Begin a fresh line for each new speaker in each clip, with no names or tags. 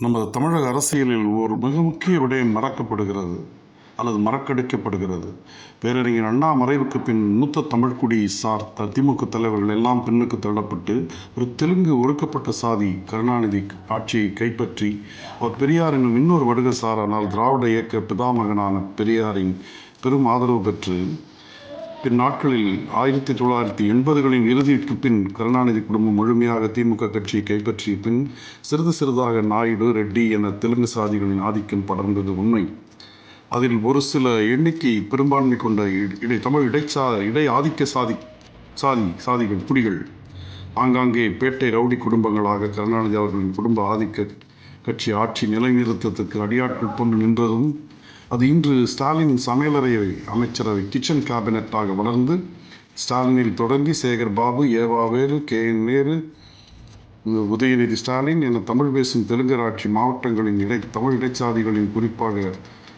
நமது தமிழக அரசியலில் ஒரு மிக முக்கிய விடயம் மறக்கப்படுகிறது அல்லது மறக்கடிக்கப்படுகிறது. பேரறிஞர் அண்ணா மறைவுக்கு பின் மூத்த தமிழ்குடி சார் த திமுக தலைவர்கள் எல்லாம் பின்னுக்கு தள்ளப்பட்டு ஒரு தெலுங்கு ஒடுக்கப்பட்ட சாதி கருணாநிதி ஆட்சியை கைப்பற்றி அவர் பெரியார் என்னும் இன்னொரு வடுகசாரானால் திராவிட இயக்க பிதாமகனான பெரியாரின் பெரும் ஆதரவு பெற்று பின்னாட்களில் ஆயிரத்தி தொள்ளாயிரத்தி எண்பதுகளின் இறுதிக்கு பின் கருணாநிதி குடும்பம் முழுமையாக திமுக கட்சியை கைப்பற்றிய பின் சிறிது சிறிதாக நாயுடு ரெட்டி என தெலுங்கு சாதிகளின் ஆதிக்கம் படர்ந்தது உண்மை. அதில் ஒரு சில எண்ணிக்கை பெரும்பான்மை கொண்ட இடை தமிழ் இடைச்சா இடை ஆதிக்க சாதி சாதி சாதிகள் குடிகள். ஆங்காங்கே பேட்டை ரவுடி குடும்பங்களாக கருணாநிதி அவர்களின் குடும்ப ஆதிக்க கட்சி ஆட்சி நிலைநிறுத்தத்துக்கு அடியாட்கள் கொண்டு நின்றதும் அது இன்று ஸ்டாலின் சமையலறை அமைச்சரவை கிச்சன் கேபினட்டாக வளர்ந்து ஸ்டாலினில் தொடங்கி சேகர் பாபு ஏவாவேலு கே என் நேரு உதயநிதி ஸ்டாலின் என தமிழ் பேசும் தெலுங்கராட்சி மாவட்டங்களின் இடை தமிழ் இடைச்சாதிகளின் குறிப்பாக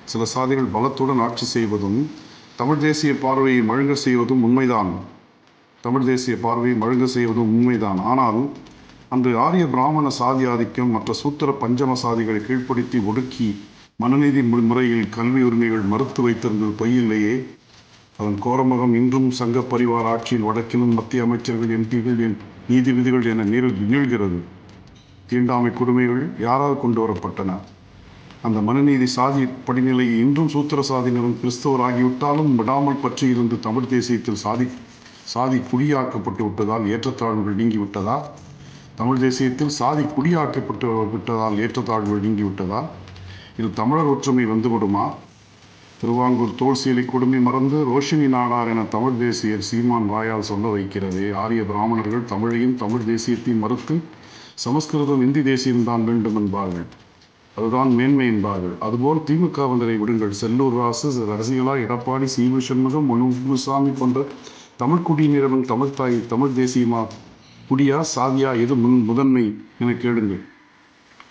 சில சாதிகள் பலத்துடன் ஆட்சி செய்வதும் தமிழ் தேசிய பார்வையை மழுங்க செய்வதும் உண்மைதான். தமிழ் தேசிய பார்வையை மழுங்க செய்வதும் உண்மைதான். ஆனால் அன்று ஆரிய பிராமண சாதி ஆதிக்கம் மற்ற சூத்திர பஞ்சம சாதிகளை கீழ்ப்படுத்தி ஒடுக்கி மனுநீதி முறையில் கல்வி உரிமைகள் மறுத்து வைத்திருந்தது பொய்யில்லையே. அதன் கோரமுகம் இன்றும் சங்க பரிவார ஆட்சியின் வடக்கிலும் மத்திய அமைச்சர்கள் எம்பிகள் என் நீதிபதிகள் என நீள் நீள்கிறது. தீண்டாமை கொடுமைகள் யாரால் கொண்டு வரப்பட்டன? அந்த மனுநீதி சாதி படிநிலையை இன்றும் சூத்திர சாதியினரும் கிறிஸ்தவர் ஆகிவிட்டாலும் விடாமல் பற்றி இருந்து தமிழ் தேசியத்தில் சாதி சாதி குடியாக்கப்பட்டு விட்டதால் ஏற்றத்தாழ்வுகள் நீங்கிவிட்டதா? தமிழ் தேசியத்தில் சாதி குடியாக்கப்பட்டு விட்டதால் ஏற்றத்தாழ்வுகள் நீங்கிவிட்டதா? இது தமிழர் ஒற்றுமை வந்து விடுமா திருவாங்கூர் தோல் சீலை கொடுமை மறந்து ரோஷினி நாடார் என தமிழ் தேசியர் சீமான் வாயால் சொல்ல வைக்கிறது. ஆரிய பிராமணர்கள் தமிழையும் தமிழ் தேசியத்தையும் மறுத்து சமஸ்கிருதம் இந்தி தேசியம்தான் வேண்டும் என்பார்கள். அதுதான் மேன்மை என்பார்கள். அதுபோல் திமுக வந்தரை விடுங்கள். செல்லூர் ராசு ரசிகலா எடப்பாடி சீவு சண்முகம் முனுசாமி போன்ற தமிழ் குடியினரும் தமிழ் தாய் தமிழ் தேசியமா? குடியா சாதியா எது முன் முதன்மை? என கேளுங்கள்.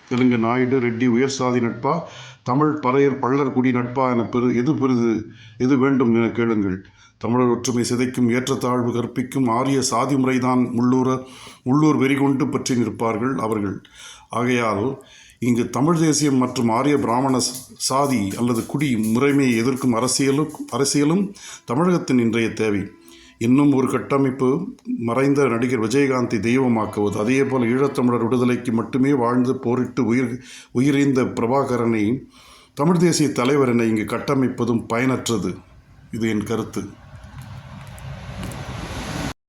தெலுங்கு நாயுடு ரெட்டி உயர் சாதி நட்பா? தமிழ் பறையர் பள்ளர் குடி நட்பா என பெரு எது பெரிது? எது வேண்டும் என கேளுங்கள். தமிழர் ஒற்றுமை சிதைக்கும் ஏற்றத்தாழ்வு கற்பிக்கும் ஆரிய சாதி முறைதான் உள்ளூர உள்ளூர் வெறிகொண்டு பற்றி நிற்பார்கள் அவர்கள். ஆகையால் இங்கு தமிழ் தேசியம் மற்றும் ஆரிய பிராமண சாதி அல்லது குடி முறைமையை எதிர்க்கும் அரசியலும் அரசியலும் தமிழகத்தின் இன்றைய தேவை. இன்னும் ஒரு கட்டமைப்பு மறைந்த நடிகர் விஜயகாந்தை தெய்வமாக்குவது. அதே போல் ஈழத்தமிழர் விடுதலைக்கு மட்டுமே வாழ்ந்து போரிட்டு உயிர் உயிரிழந்த பிரபாகரனை தமிழ் தேசிய தலைவரனை இங்கு கட்டமைப்பதும் பயனற்றது. இது என் கருத்து.